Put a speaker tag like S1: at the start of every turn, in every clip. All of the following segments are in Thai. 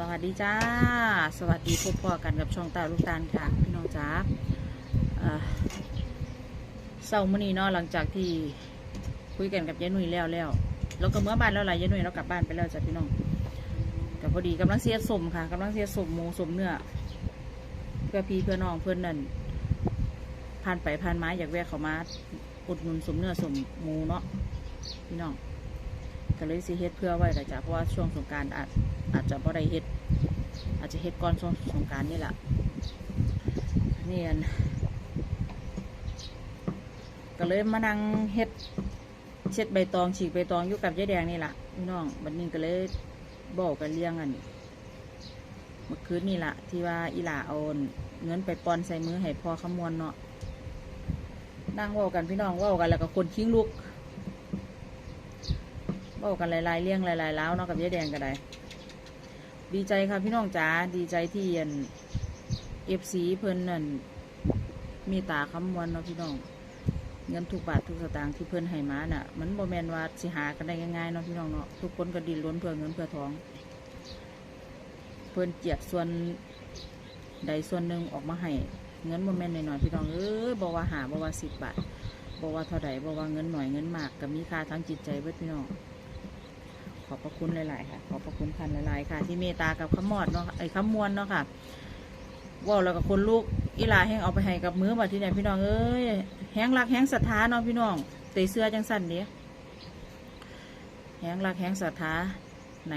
S1: สวัสดีจ้า สวัสดีพบพ่อกันกับช่องตาลูกตาลค่ะ พี่น้องจ้าเศร้ามื้อนี้เนาะหลังจากที่คุยกันกับยายนุ่ยแล้วแล้วแล้วก็เมื่อบ้านแล้วหลายยายนุ่ยเรากลับบ้านไปแล้วจ้ะพี่น้องก็พอดีกำลังเสียสมค่ะกำลังเสียสมหมูสมเนื้อเพื่อพี่เพื่อน้องเพื่อนนั่นผ่านไปผ่านมาอยากแวะเขามาอุดหนุนสมเนื้อสมหมูเนาะพี่น้องก็เลยสิเฮ็ดเพื่อไว้แต่จ้ะเพราะว่าช่วงสงการอาจอาจจะบ่ได้เฮ็ด อาจจะเฮ็ดก่อนช่วงสงการนี่แหละนี่อันก็เลยมานั่งเฮ็ดเช็ดใบตองฉีกใบตองอยู่กับยายแดงนี่แหละพี่น้องบัดนี้ก็เลยบอกกันเลี้ยงอันเมื่อคืนนี่แหละที่ว่าอีหล่าเอาเงินไปปอนใส่มือให้พอคำมวณเนาะนั่งว่ากันพี่น้องว่ากันแล้วก็คนทิ้งลูกเบ้ากันหลายๆเรื่องหลายๆแล้วเนาะกับยายแดงก็ได้ ดีใจค่ะพี่น้องจ๋าดีใจที่อันเอฟซีเพิ่นนั่นมีตาคำมวลเนาะพี่น้องเงินทุกบาททุกสตางค์ที่เพิ่นให้มาน่ะ มันบ่แม่นว่าสิหากันได้ง่ายๆเนาะพี่น้องเนาะทุกคนก็ดิ้นรนเพื่อเงินเพื่อทอง เพิ่นเจียดส่วนใดส่วนหนึ่งออกมาให้เงินบ่แม่นน้อยๆพี่น้องเอ้ยบ่ว่าหาบ่ว่าสิบบาทบอกว่าเท่าใดบอกว่าเงินหน่อยเงินมากก็มีค่าทั้งจิตใจเบิดพี่น้อง ขอบพระคุณหลาย ๆ ค่ะ ขอบพระคุณพันหลาย ๆ ค่ะ ที่เมตตากับขมอดเนาะไอ้ขมวนเนาะค่ะว่าแล้วกับคนลูกอีหลาแห้งเอาไปให้กับมือมาที่ไหนพี่น้องเอ้ยแห้งรักแห้งศรัทธาเนาะพี่น้องเตยเสื้อจังสั้นเดียแห้งรักแห้งศรัทธาไหน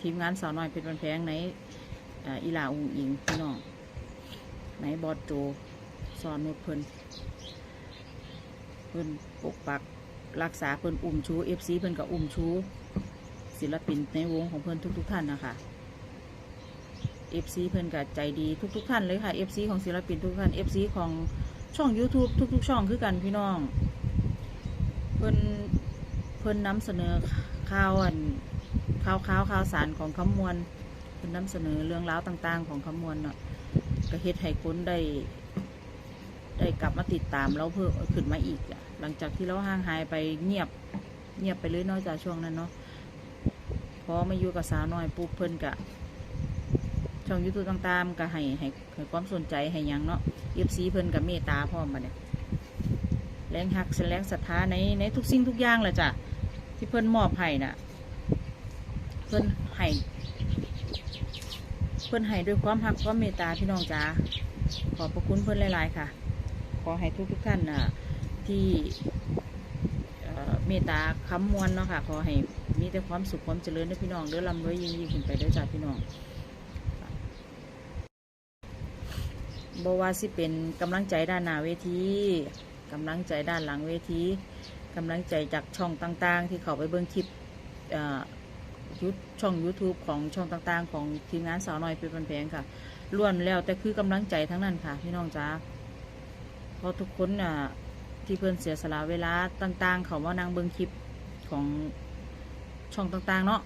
S1: ทีมงานสาวน้อยเป็นวันแพงไหนอ่าอีหลาอุ้งอิงพี่น้องไหนบอดโจสอนนุดเพิ่นเพิ่นปกปักรักษาเพิ่นอุ้มชูเอฟซีเพิ่นกับอุ้มชู ศิลปินในวงของเพิ่อนทุก ๆ ท่านนะคะเอฟซีเพิ่อนกับใจดีทุก ๆ ท่านเลยค่ะเอฟซีของศิลปินทุกท่านเอฟซีของช่อง YouTube ทุก ๆ ช่องคือกันพี่น้อง เพิ่อนเพิ่อนนำเสนอข่าวอันข่าวข่าวข่าวสารของคำมวลเพิ่อนนำเสนอเรื่องราวต่าง ๆ ของคำมวลเนาะก็เฮ็ดให้คนได้ ได้กลับมาติดตามเราเพิ่มขึ้นมาอีก หลังจากที่เราห่างหายไปเงียบเงียบไปเลยนอกจากช่วงนั้นเนาะ อมาอยู่กับสาวน้อยปุ๊บเพิ่นกะช่องยูทูบต่างๆก็ให้ให้ให้ความสนใจให้ยังเนาะเอฟซีเพิ่นกับเมตตาพร้อมมาเนี่ยแรงหักแรงศรัทธาในในทุกสิ่งทุกอย่างแหละจ้ะที่เพิ่นมอบให้น่ะ เพิ่นให้เพิ่นให้ด้วยความหักความเมตตาพี่น้องจ้าขอบพระคุณเพิ่นหลาย ๆ ค่ะ ขอให้ทุกทุกท่านน่ะ ที่ เมตตาค้ำมวลเนาะค่ะขอให้มีแต่ความสุขความเจริญนะพี่น้องเด้อลำรวยยิ่งยิ่งขึ้นไปด้อจ้าพี่น้องบว่าสิเป็นกำลังใจด้านหน้าเวทีกำลังใจด้านหลังเวทีกำลังใจจากช่องต่างๆ ที่เขาไปเบิ่งคลิปยุทช่อง YouTube ของช่องต่างๆ ของทีมงานสาวน้อยเป็นบันแพงค่ะล้วนแล้วแต่คือกำลังใจทั้งนั้นค่ะ พี่น้องจ้าเพราะทุกคนน่ะ ที่เพื่อนเสียสละเวลาต่างๆ เขาว่านางเบิงคลิปของช่องต่างๆ เนาะ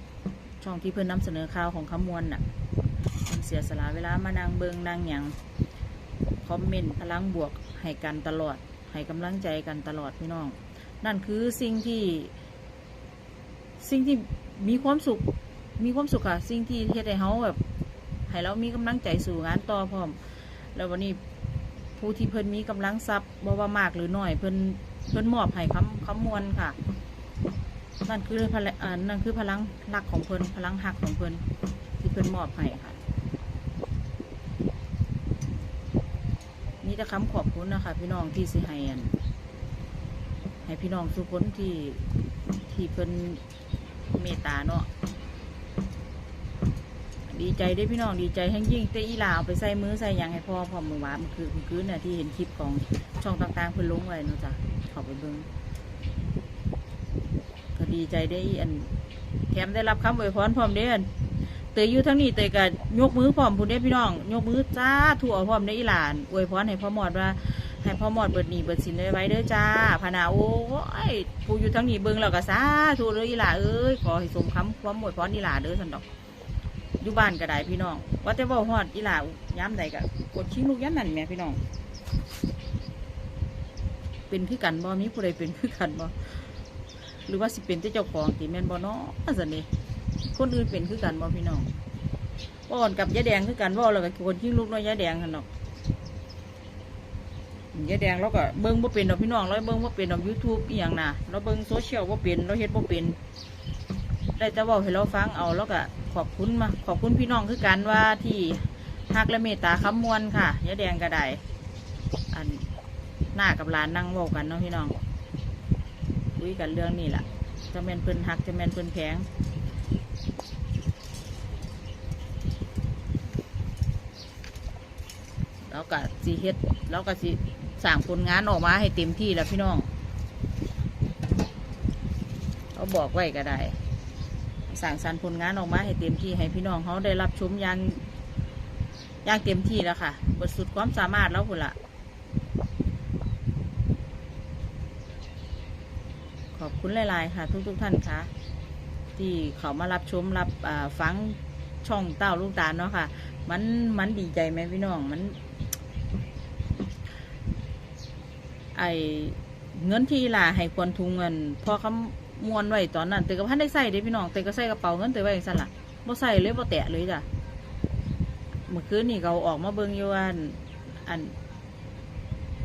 S1: ช่องที่เพื่อนนำเสนอข่าวของขมวลน่ะเพิ่นเสียสละเวลามานางเบิงนางหยังคอมเมนต์พลังบวกให้กันตลอดให้กำลังใจกันตลอดพี่น้อง นั่นคือสิ่งที่ สิ่งที่มีความสุข มีความสุขค่ะ สิ่งที่เฮ็ดให้เฮาแบบให้เรามีกำลังใจสู่งานต่อพร้อม แล้ววันนี้ ผู้ที่เพิ่นมีกำลังทรัพย์บ่ว่ามากหรือน้อยเพิ่นเพิ่นมอบให้คำคำมวลค่ะ นั่นคือพลังอ่านั่นคือพลังรักของเพิ่นพลังหักของเพิ่นที่เพิ่นมอบให้ค่ะนี่จะคำขอบคุณนะคะ พี่น้องที่สิให้อันให้พี่น้องทุกคนที่ที่เพิ่นเมตตาเนาะ ดีใจได้พี่น้องดีใจแห้งยิ่งแต่อีหลาเอาไปใส่มือใส่ยังให้พ่อพร้อมมือหวานมันคือมันคือเนี่ยที่เห็นคลิปของช่องต่างๆเพิ่นลงไว้เนาะจ้ะข้าไปเบิ่งก็ดีใจได้อันแถมได้รับคำอวยพรพร้อมเด้อนเตยอยู่ทั้งนี้เตยก็ยกมือพร้อมพุ่นเด้พี่น้อง ยกมือจ้าถั่วพร้อมเด้ออีหลานอวยพรให้พ่อหมอดว่าให้พ่อหมอดเบิดหนีเบิดสินได้ไว้เด้อจ้าพนาโอ้ยผู้อยู่ทั้งนี้เบิ่งแล้วก็สาธุเด้ออีหลาเอ้ยขอให้สมคำความอวยพรอีหลาเด้อสันดอก อยู่บ้านก็ได้พี่น้อง ว่าแต่เว่าฮอดอีหลาย้ำใดก็กดชิงลูกย้ำนั่นแม่พี่น้อง เป็นคือกันบ่มีผู้ใดเป็นคือกันบ่หรือว่าสิเป็นแต่เจ้าของติแม่นบ่เนาะสันนี่คนอื่นเป็นคือกันบ่พี่น้องว่าอ่อนกับยาแดงคือกันว่แล้วก็คนขี้นลูกน้อยยาแดงกันเนาะยาแดงเราก็เบิ้งบ่เป็นดอกพี่น้องเราเบิ้งบ่เป็นดอกยูทูบอีหยังน่ะเราเบิ้งโซเชียลบ่เป็นเราเฮ็ดบ่เป็น ได้แต่เว่าให้เราฟังเอาแล้วก็ขอบคุณมาขอบคุณพี่น้องคือกันว่าที่ฮักและเมตตาคำมวลค่ะยายแดงก็ไดอันหน้ากับหลานนั่งเว้ากันเนาะพี่น้องคุยกันเรื่องนี้ล่ะจะแมนเพิ่นฮักจะแมนเพิ่นแพงแล้วก็สิเฮ็ดแล้วก็สิสั่งผลงานออกมาให้เต็มที่แล้วพี่น้อง เขาบอกไว้ก็ได้ สั่งสรรค์ผลงานออกมาให้เต็มที่ให้พี่น้องเขาได้รับชมอย่างอย่างเต็มที่แล้วค่ะบทสุดความสามารถแล้วคุณละขอบคุณหลายๆ ค่ะ ทุกๆท่านค่ะ ที่เขามารับชมรับฟังช่องเต้าลูกตาลเนาะค่ะ มันมันดีใจไหมพี่น้องมัน ไอเงินที่ลาให้ควรทุงเงินพอคำ มวนไว้ตอนนั้นเตยกับพันได้ใส่เด้พี่น้องเตยก็ใส่กระเป๋าเงินเตยไว้อย่างสั่นล่ะบ่ใส่เลยบ่แตะเลยจ้ะเมื่อคืนนี่เขาออกมาเบิ่งอยู่ว่าอันอัน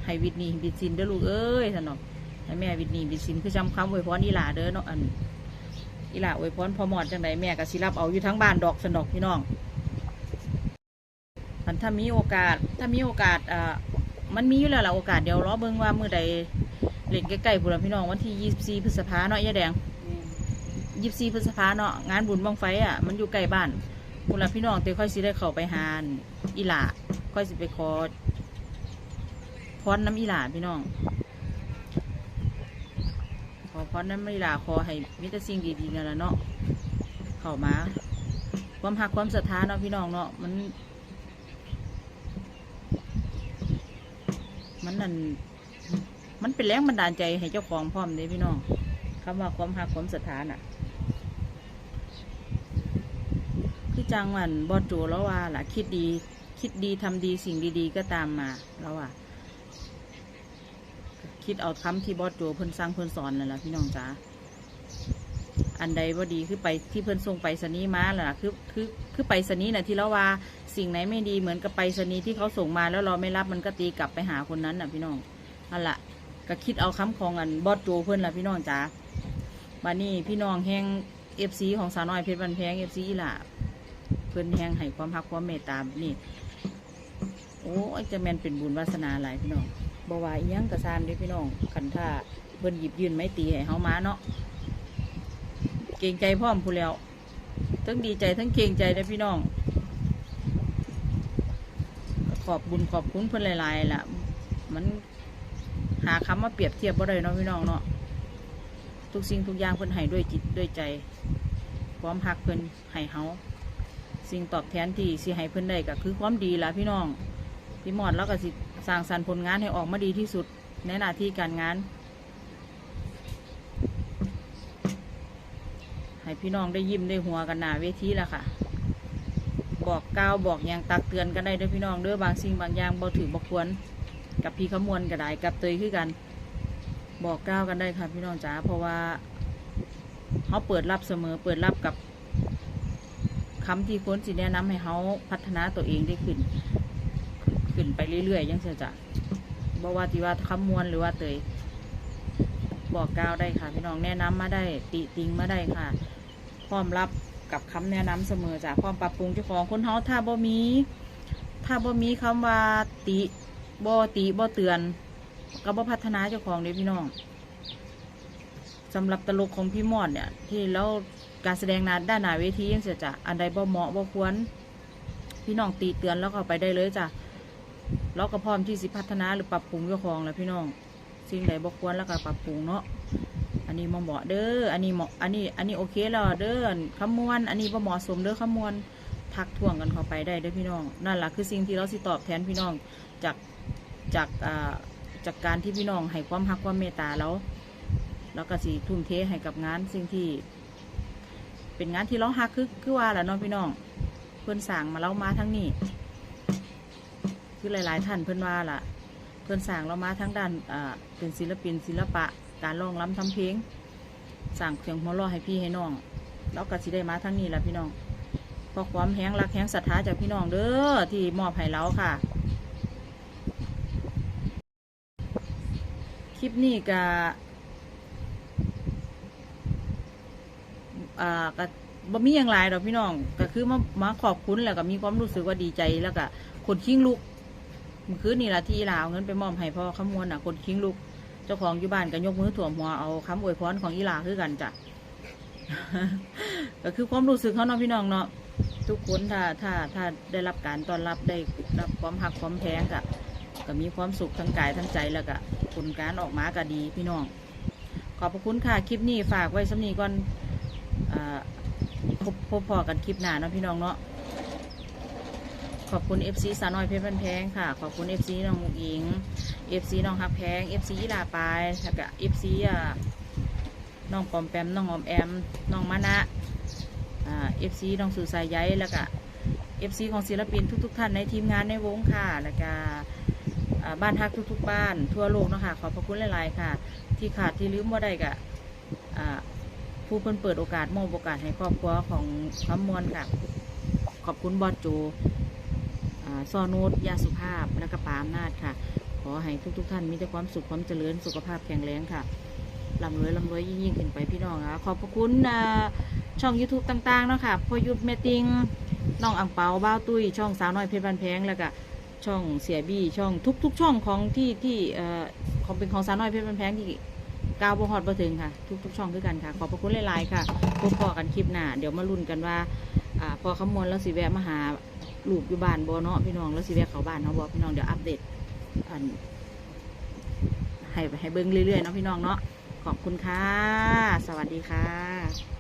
S1: ให้วิทย์นี่บิดสินเด้อลูกเอ้ยท่านเนาะให้แม่วิทย์นี่บิดสินคือจำคำอวยพรอีหลาเด้อเนาะอันอีหลาอวยพรพอหมอดจังไดแม่ก็สิรับเอาอยู่ทั้งบ้านดอกสนดอกพี่น้องอันถ้ามีโอกาส ถ้ามีโอกาสอ่ามันมีอยู่แล้วล่ะโอกาสเดี๋ยวรอเบิ่งว่ามือใด เล่นใกล้ๆพุ่นล่ะพี่น้องวันที่ 24 พฤษภาเนาะยายแดง 24 พฤษภาเนาะงานบุญบังไฟอะมันอยู่ใกล้บ้านพุ่นล่ะพี่น้องเตค่อยสิได้เข้าไปหาอันอีหล่าค่อยสิไปขอพรน้ำอีหล่าพี่น้อง ขอพรน้ำอีหล่าขอให้มีแต่สิ่งดีๆนั่นล่ะเนาะเข้ามา ความหักความศรัทธาเนาะพี่น้องเนาะมัน มันนั่น มันเป็นแรงบันดาลใจให้เจ้าของพร้อมเลยพี่น้องคำว่าความหักความศรัทธาน่ะ คือจังหวันบอดโจแล้วว่าล่ะ คิดดี คิดดีทำดีสิ่งดี ๆ ก็ตามมาแล้วว่าคิดเอาคำที่บอดโจเพิ่นสร้างเพิ่นสอนนั่นแหละพี่น้องจ๋าอันใดบ่ดีคือไปที่เพิ่นส่งไปสนีมาล่ะคือคือคือไปสนีน่ะที่เราว่าสิ่งไหนไม่ดีเหมือนกับไปสนีที่เขาส่งมาแล้วเราไม่รับมันก็ตีกลับไปหาคนนั้นน่ะพี่น้องนั่นแหละ ก็คิดเอาคำของอันบอสโจเพื่อนละพี่น้องจ๋าบันนี้พี่น้องแห้งเอฟซีของสาวน้อยเพชรบันแพงเอฟซีอีหล่ะเพื่อนแห้งให้ความรักความเมตตานี่โอ้ยจะแมนเป็นบุญวาสนาหลายพี่น้องบว่าอีหยังกระซามด้วยพี่น้องคันท่าเพิ่นหยิบยืนไม้ตีให้เฮามาเนาะเกรงใจพร้อมผู้แล้วทั้งดีใจทั้งเกรงใจนะพี่น้อง ขอบบุญขอบคุณเพื่อนหลายๆล่ะ มัน หาคำมาเปรียบเทียบบ่ได้เนาะพี่น้องเนาะทุกสิ่งทุกอย่างเพื่นให้ด้วยจิตด้วยใจความหักเพื่นให้เฮาสิ่งตอบแทนที่สิให้เพื่อนได้ก็คือความดีล่ะพี่น้องพี่มอดแล้วก็สิสร้างสรรค์ผลงานให้ออกมาดีที่สุดในหน้าที่การงาน ให้พี่น้องได้ยิ้มได้หัวกันหน้าเวทีล้วค่ะ บอกกล่าวบอกอย่างตักเตือนกันได้ด้อพี่น้องเด้อบางสิ่งบางอย่างบ่ถือบ่ควร กับพี่ขมวนก็ได้กับเตยคือกัน บอกกล่าวกันได้ค่ะพี่น้องจ๋าเพราะว่าเขาเปิดรับเสมอเปิดรับกับคำที่คนสิแนะนำให้เขาพัฒนาตัวเองได้ขึ้น ขึ้นไปเรื่อยๆยังเสียจ้ะบ่ว่าที่ว่าคำมวนหรือว่าเตยบอกกล่าวได้ค่ะ พี่น้องแนะนำมาได้ ติติงมาได้ค่ะ พร้อมรับกับคำแนะนำเสมอจากพร้อมปรับปรุงเจ้าของคนเฮาถ้าบ่มี ถ้าบ่มีคำว่าติ บ่ติบ่เตือนก็บ่พัฒนาเจ้าของเลยพี่น้องสำหรับตลกของพี่มอดเนี่ย ที่แล้วการแสดงนาด้านหน้าเวทียังเสียจ้ะอันใดบ่เหมาะบ่ควร พี่น้องตีเตือนแล้วก็ไปได้เลยจ้ะเราก็พร้อมที่สิพัฒนาหรือปรับปรุงเจ้าของแล้วพี่น้อง สิ่งใดบ่ควรแล้วก็ปรับปรุงเนาะอันนี้บ่เหมาะเด้ออันนี้เหมาะอันนี้ อันนี้โอเคแล้วเด้อคำมวน อันนี้บ่เหมาะสมเด้อคำมวนทักท่วงกันเข้าไปได้เด้อพี่น้องนั่นแหละคือสิ่งที่เราสิตอบแทนพี่น้องจาก จากอ่าจากการที่พี่น้องให้ความรักความเมตตาเราแล้วก็สิทุ่มเทให้กับงานสิ่งที่ เป็นงานที่เราฮักคือคือว่าแหละเน้องพี่น้อง เพื่อนสั่งมาเรามาทั้งนี้ คือหลาย ๆ ท่านเพื่อนว่าล่ะ เพื่อนสั่งเรามาทั้งด้านอ่าเป็นศิลปินศิลปะ การร้องรำทำเพลงสั่งเสียงหัวเราะให้พี่ให้น้องแล้วก็สิได้มาทั้งนี้แหละพี่น้องเพราะอความแห้งรักแห้งศรัทธาจากพี่น้องเด้อที่มอบให้เราค่ะ คลิปนี้ก็อ่าก็บ่มีอย่างไรดอกพี่น้องก็คือมามาขอบคุณแล้วก็มีความรู้สึกว่าดีใจแล้วก็คนคิงลุกมื่อคืนนี่ละที่ลาวเงินไปมอบให้พ่อขมวนน่ะ คนคิงลุกเจ้าของอยู่บ้านก็ยกมือถ่วมหัวเอาคำอวยพรของอีหลาคือกันจ้ะก็คือความรู้สึกเขาเนาะพี่น้องเนาะทุกคนถ้าถ้าถ้าได้รับการต้อนรับได้รับความหักความแพงก็ ก็มีความสุขทั้งกายทั้งใจแล้วก็ผลการออกมาก็ดีพี่น้อง ขอบพระคุณค่ะคลิปนี้ฝากไว้สำนีก่อนอาพบพบพอกันคลิปหน้าเนาะพี่น้องเนาะขอบคุณ FC สาวน้อยเพชรบันแพงค่ะ ขอบคุณ FC น้องมุกอิง FC น้องฮักแพง FC อีลาปายแล้วก็ FC อ่าน้องปอมแปมน้องออมแอมน้องมานะอ่าเอฟซีน้องสุสายใยแล้วก็ เอฟซีของศิลปินทุก ๆ ท่านในทีมงานในวงค่ะ แล้วก็อ่าบ้านฮักทุก ๆ บ้านทั่วโลกเนาะคะขอบพระคุณหลายๆค่ะ ที่ขาดที่ลืมว่าได้กะอ่าผู้เพิ่นเปิดโอกาสมอบโอกาสให้ครอบครัวของคำมวลค่ะ ขอบคุณบอสโจซอนูดยาสุภาพและก็ปาอำนาจค่ะ ขอให้ทุกๆท่านมีแต่ความสุขความเจริญสุขภาพแข็งแรงค่ะลำรวยลำรวยยิ่งยิ่งขึ้นไปพี่น้องค่ะขอบพระคุณอ่า ช่อง YouTube ต่างๆเนาะค่ะพอยุทธเมติงน้องอังเปาบ้าวตุ้ย ช่องสาวน้อยเพชรบันแพงแล้วก็ช่องเสียบี้ช่องทุก ๆ ช่องของที่ที่เอ่อของเป็นของสาวน้อยเพชรบันแพงที่ก้าวบฮอดบ่ถึงค่ะทุกๆช่องคือกันค่ะ ขอบพระคุณหลายๆค่ะพบพอกันคลิปหน้าเดี๋ยวมาลุ้นกันว่าอ่าพอคำมวณแล้วสิแวะมาหาลูกอยู่บ้านบ่เนาะพี่น้องแล้วสิแวะเขาบ้านเนาะบ่พี่น้องเดี๋ยวอัปเดตอันให้ให้เบิ่งเรื่อยๆเนาะพี่น้องเนาะขอบคุณค่ะ สวัสดีค่ะ